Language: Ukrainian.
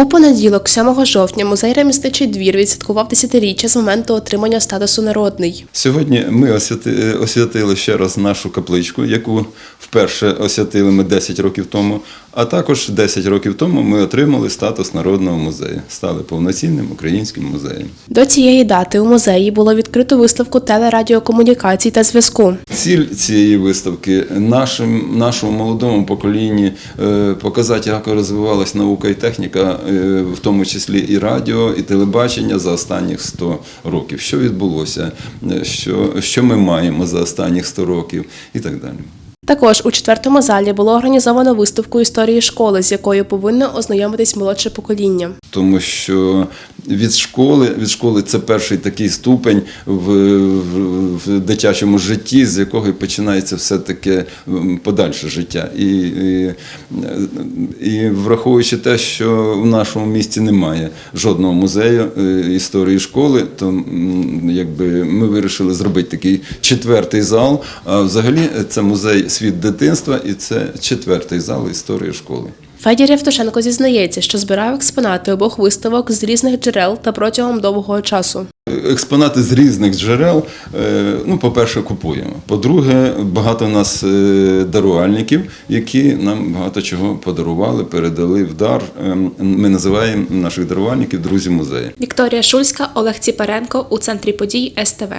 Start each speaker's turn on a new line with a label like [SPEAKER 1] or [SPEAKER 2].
[SPEAKER 1] У понеділок, 7 жовтня, музей ремісничий двір відсвяткував десятиріччя з моменту отримання статусу народний.
[SPEAKER 2] Сьогодні ми освяти- освятили ще раз нашу капличку, яку вперше освятили ми 10 років тому. А також 10 років тому ми отримали статус народного музею, стали повноцінним українським музеєм.
[SPEAKER 1] До цієї дати у музеї було відкрито виставку телерадіокомунікацій та зв'язку.
[SPEAKER 2] Ціль цієї виставки нашим, нашому молодому поколінні е, показати, як розвивалась наука і техніка, е, в тому числі і радіо, і телебачення за останніх 100 років. Що відбулося, е, що, що ми маємо за останніх 100 років і так далі.
[SPEAKER 1] Також у четвертому залі було організовано виставку історії школи, з якою повинно ознайомитись молодше покоління.
[SPEAKER 2] Тому що від школи, від школи це перший такий ступень в, в, дитячому житті, з якого і починається все таке подальше життя. І, і, і враховуючи те, що в нашому місті немає жодного музею е, історії школи, то якби ми вирішили зробити такий четвертий зал. А взагалі це музей світ дитинства, і це четвертий зал історії школи.
[SPEAKER 1] Федір Євтушенко зізнається, що збирав експонати обох виставок з різних джерел та протягом довгого часу.
[SPEAKER 2] Експонати з різних джерел. е, Ну, по-перше, купуємо. По-друге, багато у нас е, дарувальників, які нам багато чого подарували, передали в дар. Ем, Ми називаємо наших дарувальників друзі музею.
[SPEAKER 3] Вікторія Шульська, Олег Ціпаренко у центрі подій СТВ.